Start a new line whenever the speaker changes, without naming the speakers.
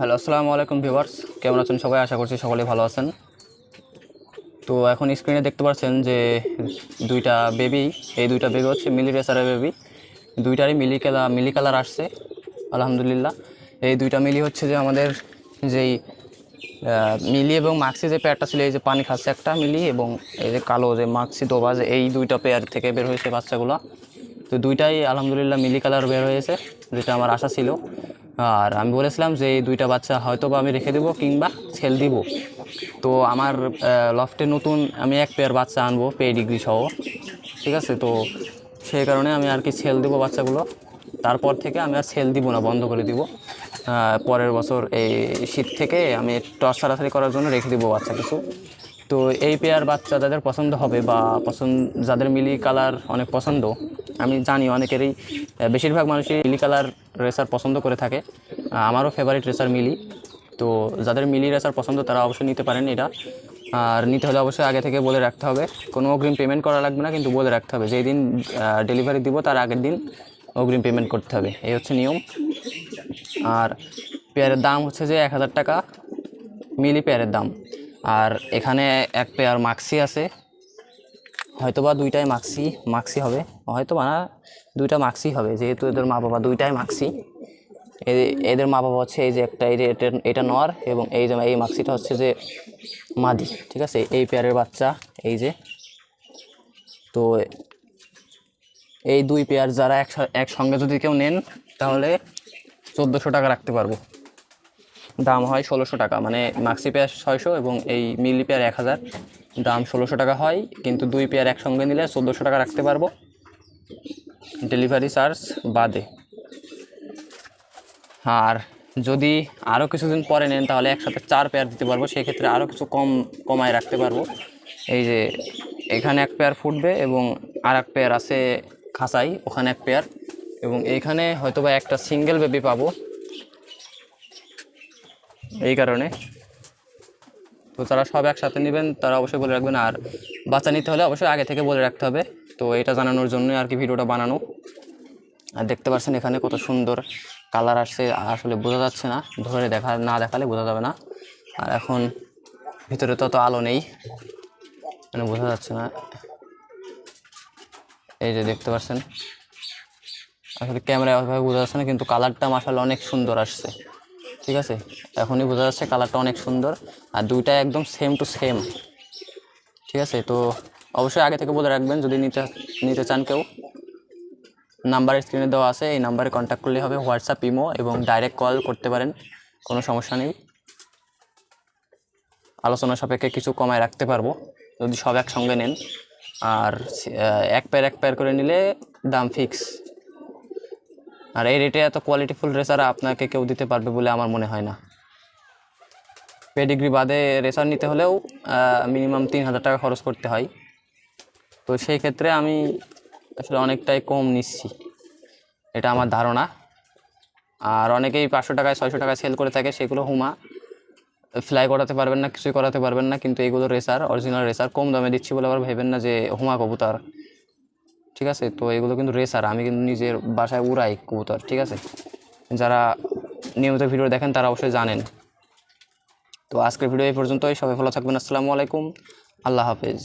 Hello, আসসালামু আলাইকুম viewers. কেমন আছেন সবাই? আশা করছি সকলে ভালো আছেন। তো এখন স্ক্রিনে দেখতে পাচ্ছেন যে দুইটা বেবি এই দুইটা বেবি হচ্ছে মিলি রেসারের বেবি দুইটারই মিলি কালার মিলি কালার আসছে, আলহামদুলিল্লাহ। এই দুইটা মিলি হচ্ছে যে আমাদের যেই মিলি এবং মাক্সি যে পেয়ারটা ছিল, এই যে পানি খাচ্ছে একটা মিলি এবং এই যে কালো যে মাক্সি দোবাজ এই দুইটা পেয়ার থেকে বের হয়েছে বাচ্চাগুলো। তো দুইটাই আলহামদুলিল্লাহ মিলি কালার বের হয়েছে, যেটা আমার আশা ছিল। আর আমি বলেছিলাম যে এই দুইটা বাচ্চা হয়তো বা আমি রেখে দেবো কিংবা ছেল দিব। তো আমার লফটে নতুন আমি এক পেয়ার বাচ্চা আনব পে ডিগ্রি সহ। ঠিক আছে? তো সেই কারণে আমি আর কি সেল দেবো বাচ্চাগুলো। তারপর থেকে আমি আর সেল দিব না, বন্ধ করে দিব। পরের বছর এই শীত থেকে আমি টস তাড়াতাড়ি করার জন্য রেখে দিব বাচ্চা কিছু। তো এই পেয়ার বাচ্চা যাদের পছন্দ হবে বা পছন্দ, যাদের মিলি কালার অনেক পছন্দ, আমি জানি অনেকেরই বেশিরভাগ মানুষই মিলি কালার রেসার পছন্দ করে থাকে। আমারও ফেভারিট রেসার মিলি। তো যাদের মিলি রেসার পছন্দ, তারা অবশ্যই নিতে পারেন এটা। আর নিতে হলে অবশ্যই আগে থেকে বলে রাখতে হবে, কোনো অগ্রিম পেমেন্ট করা লাগবে না, কিন্তু বলে রাখতে হবে। যেই দিন ডেলিভারি দিব, তার আগের দিন অগ্রিম পেমেন্ট করতে হবে। এই হচ্ছে নিয়ম। আর পেয়ারের দাম হচ্ছে যে এক হাজার টাকা, মিলি পেয়ারের দাম। আর এখানে এক পেয়ার মাক্সি আছে। হয়তো বা দুইটাই মাক্সি মাক্সি হবে। হয়তো বা না, দুইটা মাক্সি হবে, যেহেতু এদের মা বাবা দুইটাই মাক্সি এদের মা বাবা হচ্ছে এই যে একটা, এই যে এটা- এটা নর এবং এই যে এই মাক্সিটা হচ্ছে যে মাদি, ঠিক আছে? এই পেয়ারের বাচ্চা, এই যে। তো এই দুই পেয়ার যারা এক একসঙ্গে যদি কেউ নেন, তাহলে চোদ্দোশো টাকা রাখতে পারব। দাম হয় ষোলোশো টাকা মানে মাক্সি পেয়ার ছয়শো এবং এই মিলি পেয়ার এক হাজার। দাম ষোলোশো টাকা হয়, কিন্তু দুই পেয়ার একসঙ্গে নিলে চোদ্দোশো টাকা রাখতে পারব। ডেলিভারি চার্জ বাদে। আর যদি আরও কিছুদিন পরে নেন, তাহলে একসাথে চার পেয়ার দিতে পারব, সেক্ষেত্রে আরও কিছু কম কমায় রাখতে পারব। এই যে এখানে এক পেয়ার ফুটবে এবং আর এক পেয়ার আছে খাঁচাই, ওখানে এক পেয়ার এবং এইখানে হয়তো বা একটা সিঙ্গেল বেবি পাবো। এই কারণে। তো তারা সব একসাথে নেবেন, তারা অবশ্যই বলে রাখবেন। আর বাচ্চা নিতে হলে অবশ্যই আগে থেকে বলে রাখতে হবে। তো এটা জানানোর জন্যই আর কি ভিডিওটা বানানো। আর দেখতে পাচ্ছেন এখানে কত সুন্দর কালার আসছে, আসলে বোঝা যাচ্ছে না। ধরে দেখা, না দেখালে বোঝা যাবে না। আর এখন ভিতরে তো অত আলো নেই। মানে বোঝা যাচ্ছে না। এই যে দেখতে পাচ্ছেন। আসলে ক্যামেরায় ওইভাবে বোঝা যাচ্ছে না, কিন্তু কালারটা মাসাল অনেক সুন্দর আসছে। ঠিক আছে? এখনই বোঝা যাচ্ছে কালারটা অনেক সুন্দর। আর দুইটা একদম সেম টু সেম ঠিক আছে? তো অবশ্যই আগে থেকে বলে রাখবেন, যদি নিতে নিতে চান কেউ নাম্বার স্ক্রিনে দেওয়া আছে, এই নাম্বারে কন্ট্যাক্ট করলে হবে। হোয়াটসঅ্যাপ ইমো এবং ডাইরেক্ট কল করতে পারেন, কোনো সমস্যা নেই। আলোচনা সাপেক্ষে কিছু কমায় রাখতে পারব, যদি সব একসঙ্গে নেন। আর এক প্যার এক প্যার করে নিলে দাম ফিক্স আর এই রেটে এত কোয়ালিটিফুল রেসার আপনাকে কেউ দিতে পারবে বলে আমার মনে হয় না। পেডিগ্রি বাদে রেসার নিতে হলেও মিনিমাম তিন হাজার টাকা খরচ করতে হয়। তো সেই ক্ষেত্রে আমি আসলে অনেকটাই কম নিচ্ছি। এটা আমার ধারণা। আর অনেকেই পাঁচশো টাকায়, ছয়শো টাকায় সেল করে থাকে, সেগুলো হুমা। ফ্লাই করাতে পারবেন না, কিছুই করাতে পারবেন না, কিন্তু এইগুলো রেসার অরিজিনাল রেসার কম দামে দিচ্ছি বলে আবার ভেবেন না যে হুমা কবুতর। ঠিক আছে? তো এগুলো কিন্তু রেসার আমি কিন্তু নিজের বাসায় উড়াই কবুতর, ঠিক আছে? যারা নিয়মিত ভিডিও দেখেন তারা অবশ্যই জানেন। তো আজকের ভিডিও এই পর্যন্তই। সবাই ভালো থাকবেন। আসসালামু আলাইকুম। আল্লাহ হাফেজ।